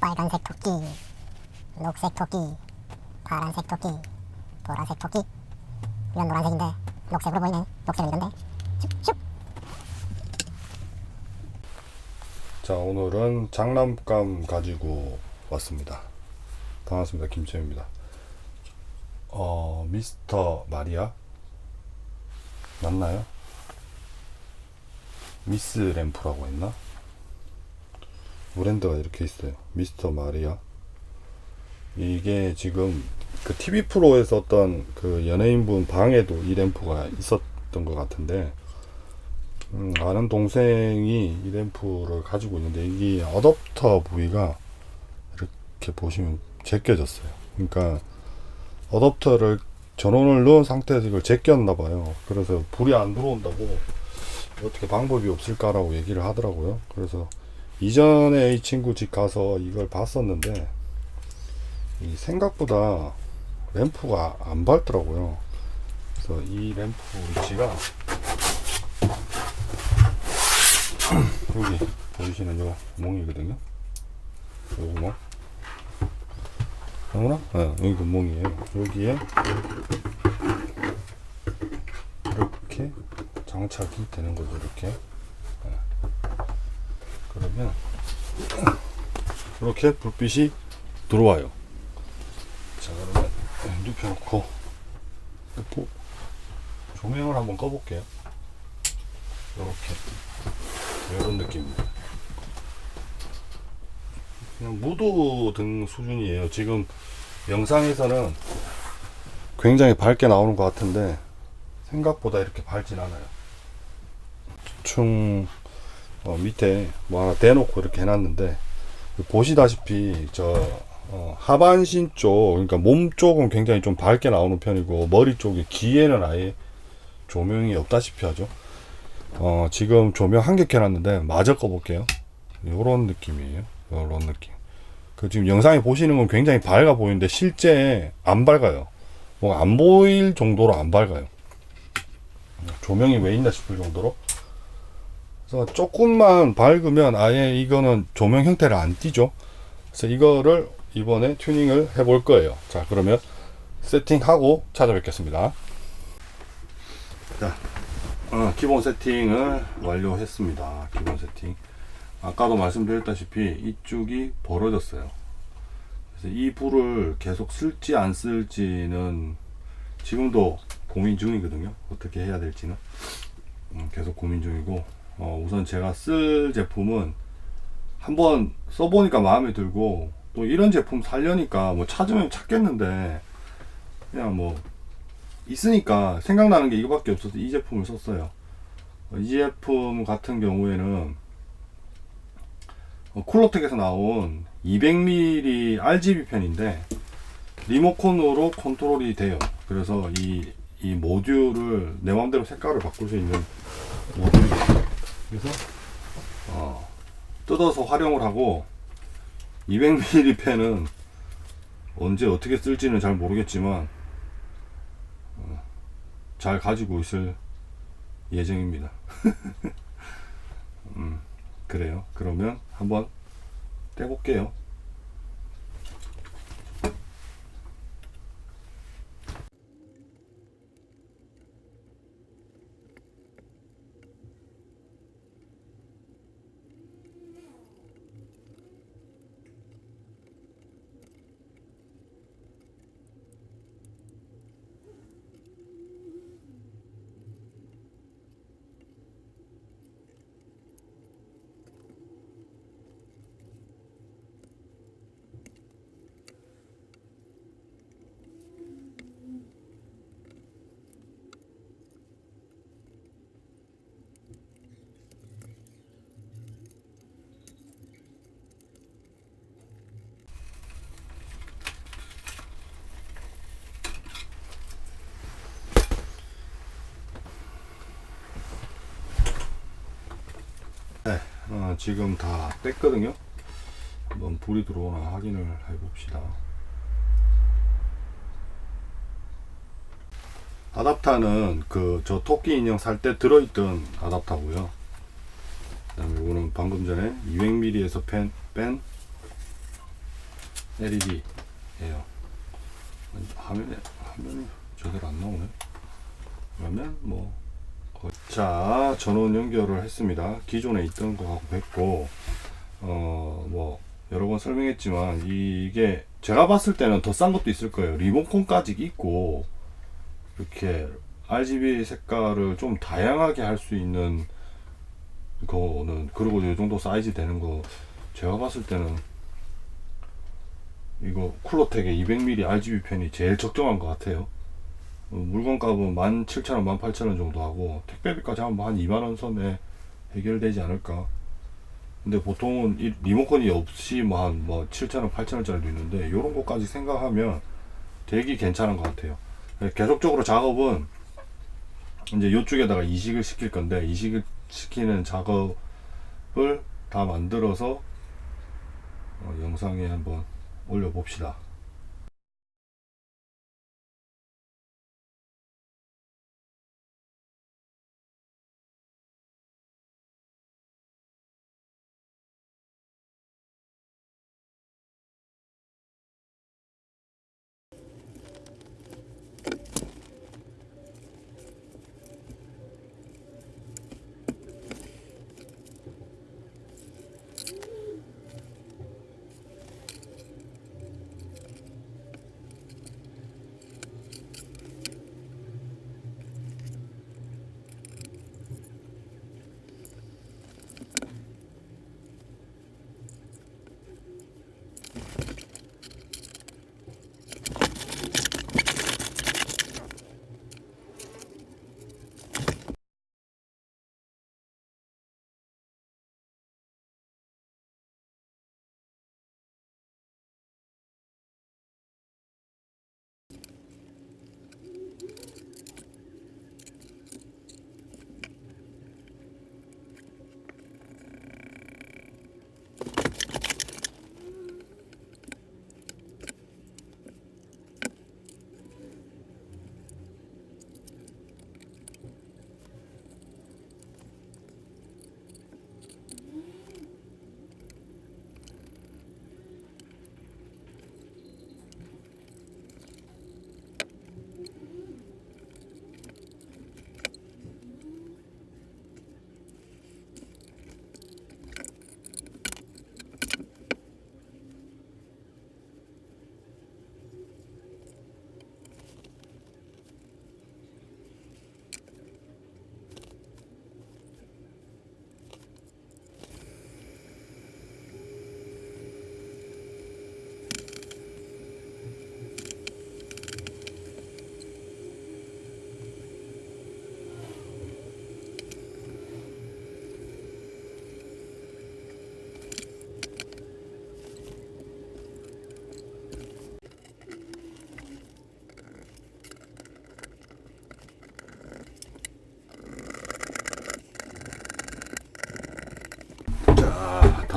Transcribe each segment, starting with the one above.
빨간색 토끼, 녹색 토끼, 파란색 토끼, 보라색 토끼. 이건 노란색인데 녹색으로 보이네. 녹색은 이건데. 슉슉. 자 오늘은 장난감 가지고 왔습니다 반갑습니다 김채입니다 어 미스터 마리아 맞나요? 미스 램프라고 했나? 브랜드가 이렇게 있어요 미스터 마리아 이게 지금 그 TV 프로에서 어떤 그 연예인분 방에도 이 램프가 있었던 것 같은데 음, 아는 동생이 이 램프를 가지고 있는데 이게 어댑터 부위가 이렇게 보시면 제껴졌어요. 그러니까 어댑터를 전원을 넣은 상태에서 이걸 제꼈나 봐요. 그래서 불이 안 들어온다고 어떻게 방법이 없을까라고 얘기를 하더라고요. 그래서 이전에 이 친구 집 가서 이걸 봤었는데 이 생각보다 램프가 안 밝더라고요. 그래서 이 램프 위치가 여기 보이시는 요 구멍이거든요. 요 구멍. 어머나? 네, 여기 구멍이에요. 여기에 이렇게 장착이 되는 거죠. 이렇게. 네. 그러면 이렇게 불빛이 들어와요. 자, 그러면 눕혀놓고 보- 조명을 한번 꺼볼게요. 이렇게. 이런 느낌입니다. 그냥 무도등 수준이에요. 지금 영상에서는 굉장히 밝게 나오는 것 같은데 생각보다 이렇게 밝진 않아요. 충 어, 밑에 뭐 하나 대놓고 이렇게 해놨는데 보시다시피 저 어, 하반신 쪽 그러니까 몸 쪽은 굉장히 좀 밝게 나오는 편이고 머리 쪽에 귀에는 아예 조명이 없다시피 하죠. 어, 지금 조명 한 개 켜놨는데 마저 꺼볼게요. 요런 느낌이에요. 요런 느낌. 그 지금 영상에 보시는 건 굉장히 밝아 보이는데 실제 안 밝아요. 뭐 안 보일 정도로 안 밝아요. 조명이 왜 있나 싶을 정도로. 그래서 조금만 밝으면 아예 이거는 조명 형태를 안 띄죠. 그래서 이거를 이번에 튜닝을 해 볼 거예요. 자, 그러면 세팅하고 찾아뵙겠습니다. 자, 어, 기본 세팅을 완료했습니다. 기본 세팅. 아까도 말씀드렸다시피 이쪽이 벌어졌어요. 그래서 이 불을 계속 쓸지 안 쓸지는 지금도 고민 중이거든요. 어떻게 해야 될지는 음, 계속 고민 중이고 어, 우선 제가 쓸 제품은 한번 써보니까 마음에 들고 또 이런 제품 살려니까 뭐 찾으면 찾겠는데 그냥 뭐 있으니까 생각나는 게 이거밖에 없어서 이 제품을 썼어요. 어, 이 제품 같은 경우에는 어, 쿨러텍에서 나온 200ml RGB 펜인데 리모컨으로 컨트롤이 돼요. 그래서 이, 이 모듈을 내 마음대로 색깔을 바꿀 수 있는 모듈이에요. 그래서 어, 뜯어서 활용을 하고 200ml 펜은 언제 어떻게 쓸지는 잘 모르겠지만 잘 가지고 있을 예정입니다. 음, 그래요. 그러면 한번 떼볼게요. 네, 어, 지금 다 뗐거든요. 한번 불이 들어오나 확인을 해 봅시다. 아답타는 그 저 토끼 인형 살 때 들어있던 아답타고요. 그 다음에 이거는 방금 전에 200ml에서 뺀, 뺀 LED예요. 화면에 화면이 제대로 안 나오네. 그러면 뭐 거- 자, 전원 연결을 했습니다. 기존에 있던 거하고 뺐고 어 뭐 여러 번 설명했지만 이게 제가 봤을 때는 더 싼 것도 있을 거예요. 리모컨까지 있고 이렇게 RGB 색깔을 좀 다양하게 할 수 있는 거는 그리고 이 정도 사이즈 되는 거 제가 봤을 때는 이거 쿨러텍의 200mm RGB 펜이 제일 적정한 것 같아요. 어, 물건값은 17,000원, 18,000원 정도 하고 택배비까지 하면 한 2만원 선에 해결되지 않을까. 근데 보통은 이 리모컨이 없이 뭐한 뭐 7,000원, 8,000원짜리도 있는데 이런 것까지 생각하면 되게 괜찮은 것 같아요. 네, 계속적으로 작업은 이제 이쪽에다가 이식을 시킬 건데 이식을 시키는 작업을 다 만들어서 어, 영상에 한번 올려봅시다.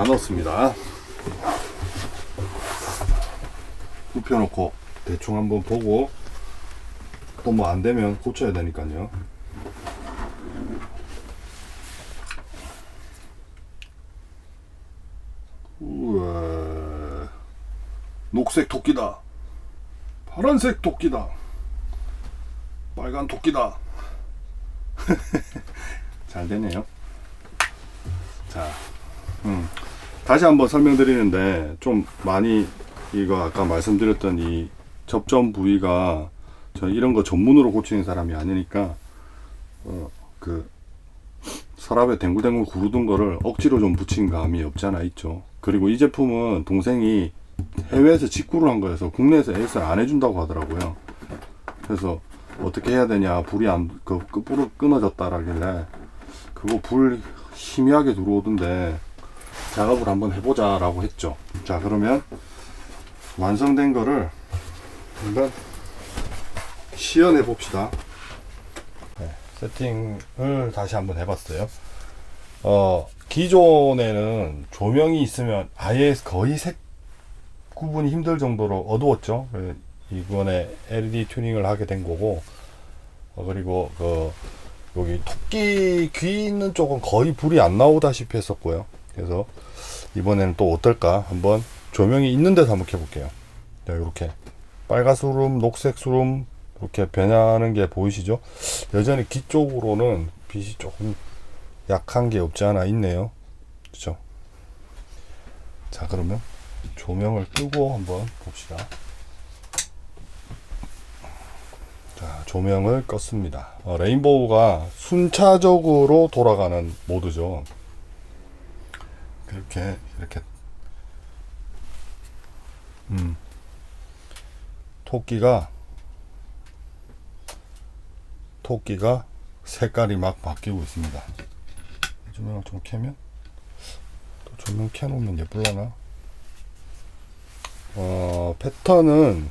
다 넣었습니다. 굽혀놓고 대충 한번 보고 또 뭐 안 되면 고쳐야 되니까요. 우와, 녹색 토끼다. 파란색 토끼다. 빨간 토끼다. 잘 되네요. 자, 음, 다시 한번 설명드리는데 좀 많이 이거 아까 말씀드렸던 이 접점 부위가 저 이런 거 전문으로 고치는 사람이 아니니까 어, 그 서랍에 댕굴댕굴 구르던 거를 억지로 좀 붙인 감이 없지 않아 있죠. 그리고 이 제품은 동생이 해외에서 직구를 한 거여서 국내에서 애를 안 해준다고 하더라고요. 그래서 어떻게 해야 되냐 불이 안그 끝부러 끊어졌다라길래 그거 불 희미하게 들어오던데 작업을 한번 해보자 라고 했죠. 자 그러면 완성된 거를 한번 시연해 봅시다. 네, 세팅을 다시 한번 해봤어요. 어 기존에는 조명이 있으면 아예 거의 색 구분이 힘들 정도로 어두웠죠. 이번에 LED 튜닝을 하게 된 거고 어, 그리고 그 여기 토끼 귀 있는 쪽은 거의 불이 안 나오다시피 했었고요. 그래서 이번에는 또 어떨까 한번 조명이 있는 데서 한번 켜볼게요. 자, 이렇게 빨간 수름, 녹색 수름 이렇게 변하는 게 보이시죠? 여전히 귀 쪽으로는 빛이 조금 약한 게 없지 않아 있네요. 그죠? 자, 그러면 조명을 끄고 한번 봅시다. 자, 조명을 껐습니다. 어, 레인보우가 순차적으로 돌아가는 모드죠. 그렇게, 이렇게, 음, 토끼가, 토끼가 색깔이 막 바뀌고 있습니다. 조명을 좀 켜면, 또 조명 켜놓으면 예쁠라나? 어, 패턴은,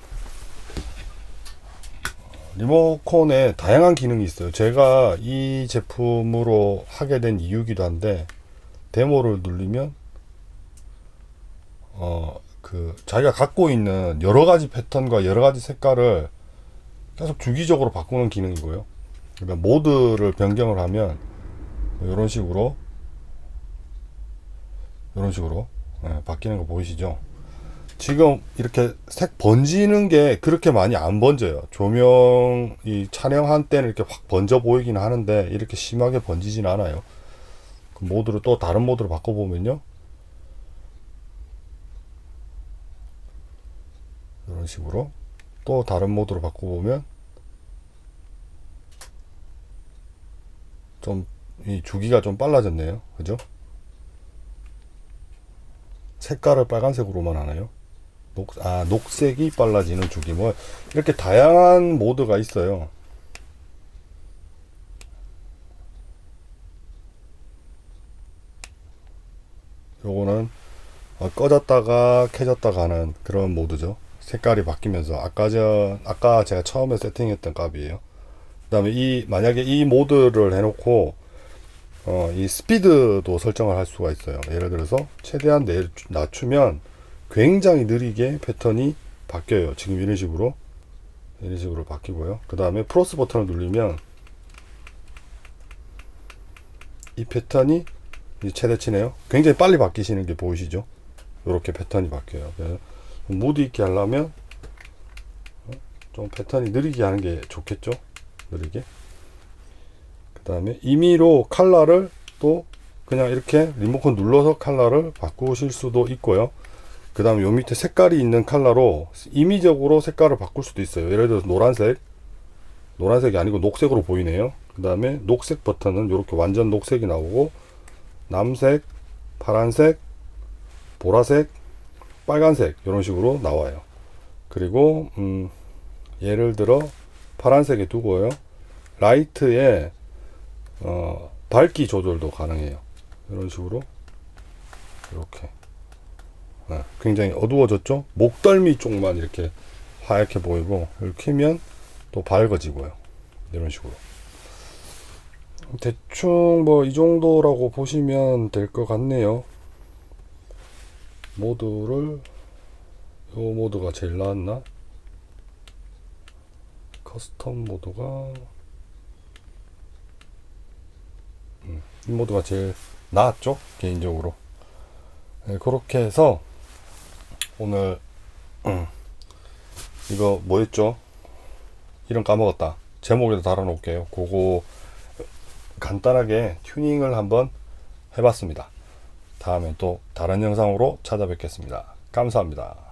리모컨에 다양한 기능이 있어요. 제가 이 제품으로 하게 된 이유기도 한데 데모를 누르면 어 그 자기가 갖고 있는 여러 가지 패턴과 여러 가지 색깔을 계속 주기적으로 바꾸는 기능이고요. 그러니까 모드를 변경을 하면 이런 식으로 이런 식으로 예, 바뀌는 거 보이시죠? 지금 이렇게 색 번지는 게 그렇게 많이 안 번져요. 조명 이 촬영한 때는 이렇게 확 번져 보이긴 하는데 이렇게 심하게 번지진 않아요. 그 모드를 또 다른 모드로 바꿔보면요. 이런 식으로 또 다른 모드로 바꿔보면 좀 이 주기가 좀 빨라졌네요. 그죠? 색깔을 빨간색으로만 하나요? 녹, 아, 녹색이 빨라지는 주기 뭐 이렇게 다양한 모드가 있어요. 요거는 어, 꺼졌다가 켜졌다가 하는 그런 모드죠. 색깔이 바뀌면서 아까 전 아까 제가 처음에 세팅했던 값이에요. 그 다음에 이 만약에 이 모드를 해놓고 어, 이 스피드도 설정을 할 수가 있어요. 예를 들어서 최대한 내, 낮추면 굉장히 느리게 패턴이 바뀌어요. 지금 이런 식으로 이런 식으로 바뀌고요. 그 다음에 플러스 버튼을 누르면 이 패턴이 이제 최대치네요. 굉장히 빨리 바뀌시는 게 보이시죠? 이렇게 패턴이 바뀌어요. 그래서 무드 있게 하려면 어, 좀 패턴이 느리게 하는 게 좋겠죠? 느리게. 그 다음에 임의로 컬러를 또 그냥 이렇게 리모컨 눌러서 컬러를 바꾸실 수도 있고요. 그 다음에 요 밑에 색깔이 있는 컬러로 임의적으로 색깔을 바꿀 수도 있어요. 예를 들어서 노란색, 노란색이 아니고 녹색으로 보이네요. 그 다음에 녹색 버튼은 이렇게 완전 녹색이 나오고 남색, 파란색, 보라색, 빨간색 이런 식으로 나와요. 그리고 음, 예를 들어 파란색에 두고요. 라이트에 어, 밝기 조절도 가능해요. 이런 식으로 이렇게 네, 굉장히 어두워졌죠. 목덜미 쪽만 이렇게 하얗게 보이고 이렇게 키면 또 밝아지고요. 이런 식으로 대충 뭐 이 정도라고 보시면 될 것 같네요. 모드를 요 모드가 제일 나았나? 커스텀 모드가? 음, 이 모드가 제일 나았죠 개인적으로. 네, 그렇게 해서 오늘 음, 이거 뭐였죠? 이름 까먹었다. 제목에도 달아놓을게요. 그거 간단하게 튜닝을 한번 해봤습니다. 다음에 또 다른 영상으로 찾아뵙겠습니다. 감사합니다